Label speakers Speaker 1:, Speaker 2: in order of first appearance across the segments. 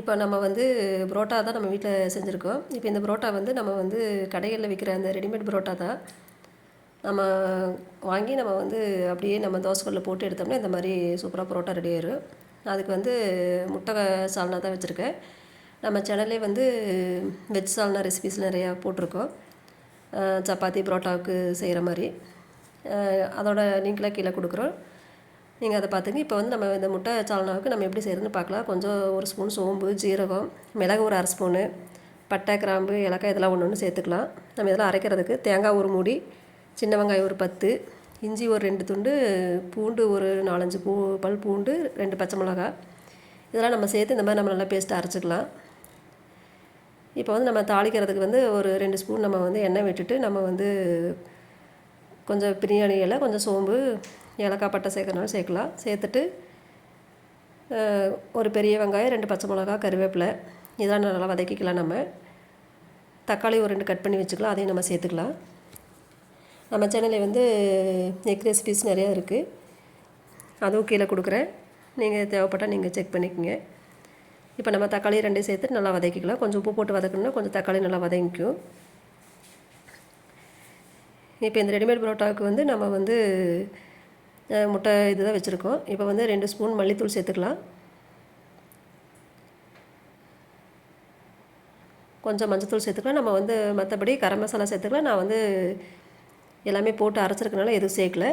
Speaker 1: இப்போ நம்ம வந்து புரோட்டா தான் நம்ம வீட்டில் செஞ்சுருக்கோம். இப்போ இந்த புரோட்டா வந்து நம்ம வந்து கடைகளில் விற்கிற அந்த ரெடிமேட் புரோட்டா தான். நம்ம வாங்கி நம்ம வந்து அப்படியே நம்ம தோசைக்கல்லில் போட்டு எடுத்தோம்னா இந்த மாதிரி சூப்பராக புரோட்டா ரெடி ஆயிடும் அதுக்கு வந்து முட்டை சால்னா தான் வச்சுருக்கேன். நம்ம சேனல்லே வந்து வெஜ் சால்னா ரெசிபிஸ் நிறையா போட்டிருக்கோம். சப்பாத்தி புரோட்டாவுக்கு செய்கிற மாதிரி. அதோட லிங்க்லாம் கீழே கொடுக்குறோம். நீங்கள் அதை பார்த்துங்க. இப்போ வந்து நம்ம இந்த முட்டை சால்னாவுக்கு நம்ம எப்படி செய்கிறதுன்னு பார்க்கலாம். கொஞ்சம் ஒரு ஸ்பூன் சோம்பு ஜீரகம் மிளகு ஒரு அரை ஸ்பூனு பட்டை கிராம்பு ஏலக்காய் இதெல்லாம் ஒன்று ஒன்று சேர்த்துக்கலாம். நம்ம இதெல்லாம் அரைக்கிறதுக்கு தேங்காய் ஒரு மூடி சின்ன வெங்காயம் ஒரு பத்து இஞ்சி ஒரு ரெண்டு துண்டு பூண்டு ஒரு நாலஞ்சு பூ பல் பூண்டு ரெண்டு பச்சை மிளகாய். இதெல்லாம் நம்ம சேர்த்து இந்த மாதிரி நம்ம நல்லா பேஸ்ட்டு அரைச்சிக்கலாம். இப்போ வந்து நம்ம தாளிக்கிறதுக்கு வந்து ஒரு ரெண்டு ஸ்பூன் நம்ம வந்து எண்ணெய் விட்டுட்டு நம்ம வந்து கொஞ்சம் பிரியாணி இலை கொஞ்சம் சோம்பு ஏலக்காய் பட்டை சேர்க்கறனாலும் சேர்க்கலாம். சேர்த்துட்டு ஒரு பெரிய வெங்காயம் ரெண்டு பச்சை மிளகா கருவேப்பிலை இதெல்லாம் நல்லா வதக்கிக்கலாம் நம்ம. தக்காளி ஒரு ரெண்டு கட் பண்ணி வச்சுக்கலாம். அதையும் நம்ம சேர்த்துக்கலாம். நம்ம சேனலில் வந்து எக் ரெசிபிஸ் நிறையா இருக்குது அதுவும் கீழே கொடுக்குறேன். நீங்கள் தேவைப்பட்டால் நீங்கள் செக் பண்ணிக்கோங்க. இப்போ நம்ம தக்காளி ரெண்டையும் சேர்த்து நல்லா வதக்கிக்கலாம். கொஞ்சம் உப்பு போட்டு வதக்கணும்னா கொஞ்சம் தக்காளி நல்லா வதங்கிக்கும். இப்போ இந்த ரெடிமேட் பரோட்டாவுக்கு வந்து நம்ம வந்து முட்டை இது தான் வச்சுருக்கோம். இப்போ வந்து ரெண்டு ஸ்பூன் மல்லித்தூள் சேர்த்துக்கலாம். கொஞ்சம் மஞ்சத்தூள் சேர்த்துக்கலாம். நம்ம வந்து மற்றபடி கரம் மசாலா சேர்த்துக்கலாம். நான் வந்து எல்லாமே போட்டு அரைச்சிருக்கனால எதுவும் சேர்க்கல.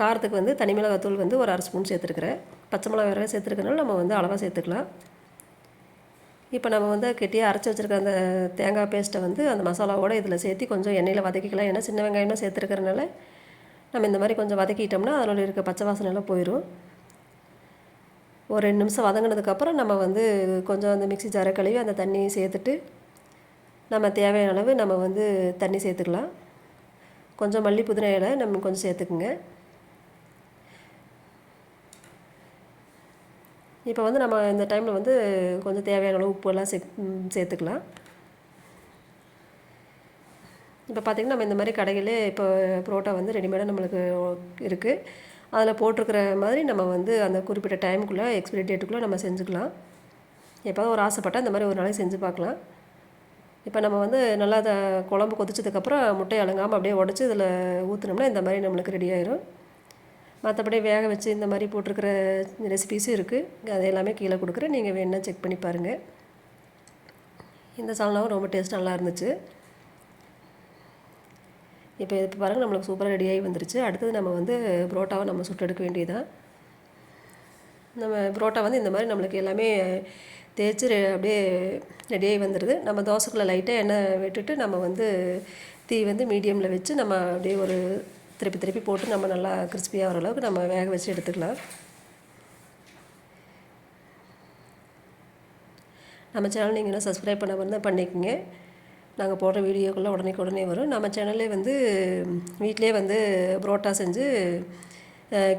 Speaker 1: காரத்துக்கு வந்து தனி மிளகாத்தூள் வந்து ஒரு அரை ஸ்பூன் சேர்த்துருக்குறேன். பச்சை மிளகா வேறு சேர்த்துருக்கனால நம்ம வந்து அளவாக சேர்த்துக்கலாம். இப்போ நம்ம வந்து கெட்டியாக அரைச்சி வச்சுருக்க அந்த தேங்காய் பேஸ்ட்டை வந்து அந்த மசாலாவோட இதில் சேர்த்து கொஞ்சம் எண்ணெயில் வதக்கிக்கலாம். ஏன்னா சின்ன வெங்காயம்லாம் சேர்த்துருக்கறனால நம்ம இந்த மாதிரி கொஞ்சம் வதக்கிட்டோம்னா அதில் இருக்க பச்சை வாசனைலாம் போயிடும் ஒரு ரெண்டு நிமிஷம் வதங்கினதுக்கப்புறம் நம்ம வந்து கொஞ்சம் அந்த மிக்ஸி ஜாரை கழுவி அந்த தண்ணி சேர்த்துட்டு நம்ம தேவையான அளவு நம்ம வந்து தண்ணி சேர்த்துக்கலாம். கொஞ்சம் மல்லி புதினா இலை நம்ம கொஞ்சம் சேர்த்துக்குங்க. இப்போ வந்து நம்ம இந்த டைமில் வந்து கொஞ்சம் தேவையான அளவு உப்பு எல்லாம் சே சேர்த்துக்கலாம். இப்போ பார்த்திங்கன்னா நம்ம இந்த மாதிரி கடைகளே இப்போ புரோட்டா வந்து ரெடிமேடாக நம்மளுக்கு இருக்குது அதில் போட்டிருக்கிற மாதிரி நம்ம வந்து அந்த குறிப்பிட்ட டைமுக்குள்ளே எக்ஸ்பிரி டேட்டுக்குள்ளே நம்ம செஞ்சுக்கலாம். எப்போ ஒரு ஆசைப்பட்டால் இந்த மாதிரி ஒரு நாளைக்கு செஞ்சு பார்க்கலாம். இப்போ நம்ம வந்து நல்லா அதை குழம்பு கொதிச்சதுக்கப்புறம் முட்டையை அலங்காமல் அப்படியே உடச்சி இதில் ஊற்றுனோம்னா இந்த மாதிரி நம்மளுக்கு ரெடி ஆயிரும். மற்றபடி வேக வச்சு இந்த மாதிரி போட்டிருக்கிற ரெசிபீஸும் இருக்குது அது எல்லாமே கீழே கொடுக்குறேன். நீங்கள் வேணால் செக் பண்ணி பாருங்கள் இந்த சால்னாவும் ரொம்ப டேஸ்ட் நல்லா இருந்துச்சு. இப்போ இப்போ பாருங்கள் நம்மளுக்கு சூப்பராக ரெடியாகி வந்துருச்சு. அடுத்தது நம்ம வந்து புரோட்டாவை நம்ம சுட்டு எடுக்க வேண்டியதுதான் நம்ம புரோட்டா வந்து இந்த மாதிரி நம்மளுக்கு எல்லாமே தேய்ச்சி ரெ- அப்படியே ரெடியாகி வந்துடுது நம்ம தோசைக்குள்ளே லைட்டாக எண்ணெய் விட்டுட்டு நம்ம வந்து தீ வந்து மீடியமில் வச்சு நம்ம அப்படியே ஒரு திருப்பி திருப்பி போட்டு நம்ம நல்லா கிறிஸ்பியாக வர அளவுக்கு நம்ம வேக வச்சு எடுத்துக்கலாம். நம்ம சேனல் நீங்கள் இன்னும் சப்ஸ்கிரைப் பண்ண இருந்தால் பண்ணிக்கோங்க. நாங்கள் போடுற வீடியோக்கெல்லாம் உடனே உடனே வரும். நம்ம சேனல்லே வந்து வீட்டிலே வந்து புரோட்டா செஞ்சு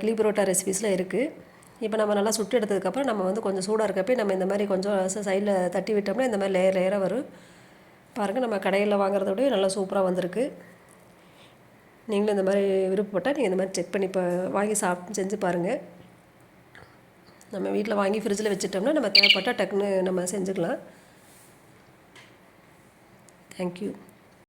Speaker 1: கிளி புரோட்டா ரெசிபீஸ்லாம் இருக்குது இப்போ நம்ம நல்லா சுட்டு எடுத்ததுக்கப்புறம் நம்ம வந்து கொஞ்சம் சூடாக இருக்கப்போ நம்ம இந்த மாதிரி கொஞ்சம் சைடில் தட்டி விட்டோம்னா இந்த மாதிரி லேயர் லேயராக வரும். பாருங்கள் நம்ம கடையில் வாங்குறத விட நல்லா சூப்பராக வந்திருக்கு. நீங்களும் இந்த மாதிரி விருப்பப்பட்டால் நீங்கள் இந்த மாதிரி செக் பண்ணி பா வாங்கி சாப் செஞ்சு பாருங்கள் நம்ம வீட்டில் வாங்கி ஃப்ரிட்ஜில் வச்சுட்டோம்னா நம்ம தேவைப்பட்டால் டக்குன்னு நம்ம செஞ்சுக்கலாம். தேங்க்யூ